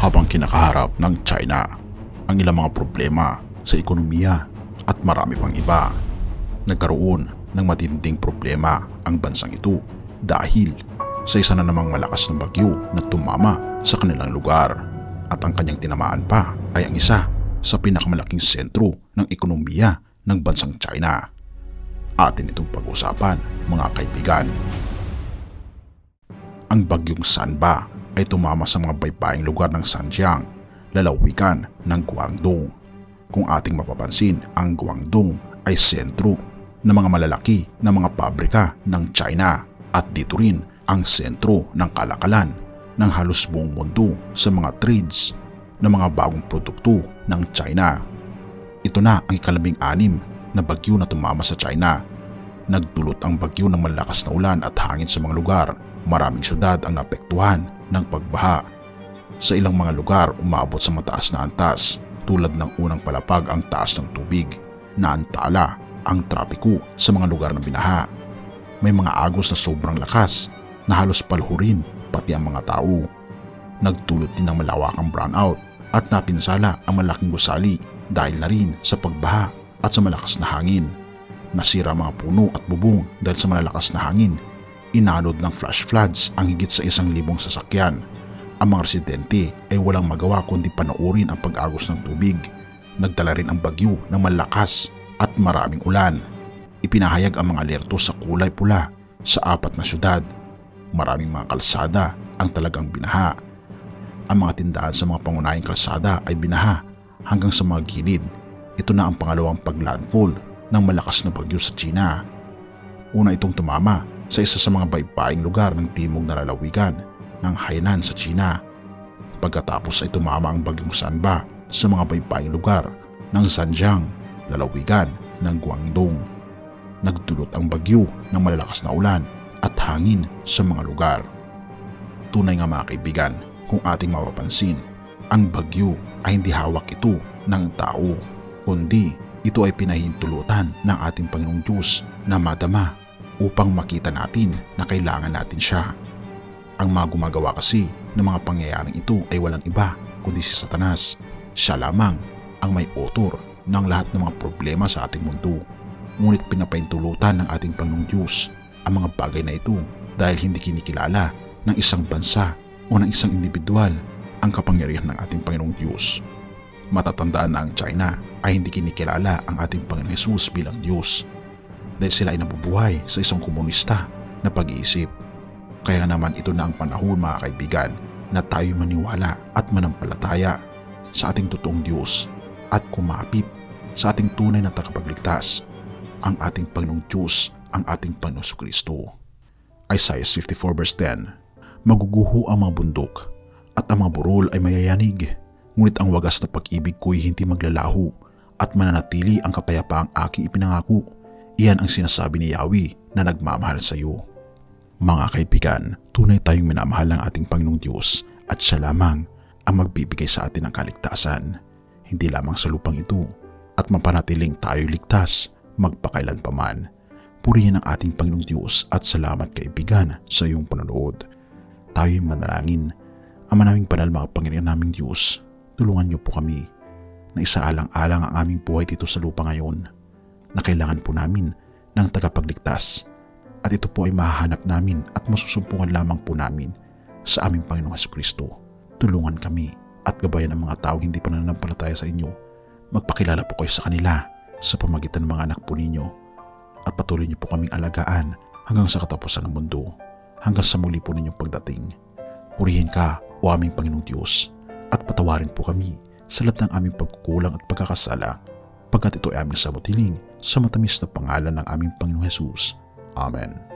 habang kinakaharap ng China ang ilang mga problema sa ekonomiya at marami pang iba. Nagkaroon ng matinding problema ang bansang ito dahil sa isa na namang malakas na bagyo na tumama sa kanilang lugar at ang kanyang tinamaan pa ay ang isa sa pinakamalaking sentro ng ekonomiya ng bansang China. Atin itong pag-usapan mga kaibigan. Ang bagyong Sanba ay tumama sa mga baybaying lugar ng Sanjiang, lalawigan ng Guangdong. Kung ating mapapansin, ang Guangdong ay sentro ng mga malalaki na mga pabrika ng China at dito rin ang sentro ng kalakalan ng halos buong mundo sa mga trades ng mga bagong produkto ng China. Ito na ang ikalabing anim na bagyo na tumama sa China. Nagdulot ang bagyo ng malakas na ulan at hangin sa mga lugar. Maraming syudad ang napektuhan ng pagbaha. Sa ilang mga lugar umabot sa mataas na antas tulad ng unang palapag ang taas ng tubig. Naantala ang trapiko sa mga lugar na binaha. May mga agos na sobrang lakas na halos palhurin pati ang mga tao. Nagdulot din ng malawakang brownout at napinsala ang malaking gusali dahil na rin sa pagbaha at sa malakas na hangin. Nasira mga puno at bubong dahil sa malalakas na hangin. Inanod ng flash floods ang higit sa isang libong sasakyan. Ang mga residente ay walang magawa kundi panoorin ang pag-agos ng tubig. Nagdala rin ang bagyo ng malakas at maraming ulan. Ipinahayag ang mga alerto sa kulay pula sa apat na syudad. Maraming mga kalsada ang talagang binaha. Ang mga tindahan sa mga pangunahing kalsada ay binaha hanggang sa mga gilid. Ito na ang pangalawang paglandfall ng malakas na bagyo sa China. Una itong tumama sa isa sa mga baybaying lugar ng timog na lalawigan ng Hainan sa China. Pagkatapos ay tumama ang bagyong Sanba sa mga baybaying lugar ng Zhejiang, lalawigan ng Guangdong. Nagdulot ang bagyo ng malalakas na ulan at hangin sa mga lugar. Tunay nga mga kaibigan, kung ating mapapansin, ang bagyo ay hindi hawak ito ng tao, kundi ito ay pinahintulutan ng ating Panginoong Diyos na madama upang makita natin na kailangan natin siya. Ang mga gumagawa kasi ng mga pangyayaring ito ay walang iba kundi si Satanas. Siya lamang ang may author ng lahat ng mga problema sa ating mundo. Ngunit pinapahintulutan ng ating Panginoong Diyos ang mga bagay na ito dahil hindi kinikilala ng isang bansa o ng isang individual ang kapangyarihan ng ating Panginoong Diyos. Matatandaan na ang China ay hindi kinikilala ang ating Panginoong Yesus bilang Diyos dahil sila ay nabubuhay sa isang komunista na pag-iisip. Kaya naman ito na ang panahon mga kaibigan na tayo maniwala at manampalataya sa ating totoong Diyos at kumapit sa ating tunay na tagapagligtas, ang ating Panginoong Diyos, ang ating Panginoong Kristo. Isaiah 54 verse 10 Maguguho ang mga bundok at ang mga burol ay mayayanig, ngunit ang wagas na pag-ibig ko'y hindi maglalaho at mananatili ang kapayapaang aking ipinangako. Iyan ang sinasabi ni Yahweh na nagmamahal sa iyo. Mga kaibigan, tunay tayong minamahal ng ating Panginoong Diyos at siya lamang ang magbibigay sa atin ng kaligtasan. Hindi lamang sa lupang ito at mapanatiling tayo ligtas magpakailan paman. Purihin ang ating Panginoong Diyos at salamat kaibigan sa iyong panonood. Tayo'y manalangin. Ang manaming banal mga Panginoon naming Diyos, tulungan niyo po kami na isaalang-alang ang aming buhay dito sa lupa ngayon na kailangan po namin ng tagapagligtas at ito po ay mahahanap namin at masusumpungan lamang po namin sa aming Panginoong Heso Kristo. Tulungan kami at gabayan ang mga tao hindi pa nananampalataya sa inyo. Magpakilala po kayo sa kanila sa pamagitan ng mga anak po ninyo at patuloy niyo po kaming alagaan hanggang sa katapusan ng mundo, hanggang sa muli po ninyong pagdating. Purihin ka, o aming Panginoong Diyos, at patawarin po kami sa lahat ng aming pagkukulang at pagkakasala, pagkat ito ay aming samutiling sa matamis na pangalan ng aming Panginoong Hesus. Amen.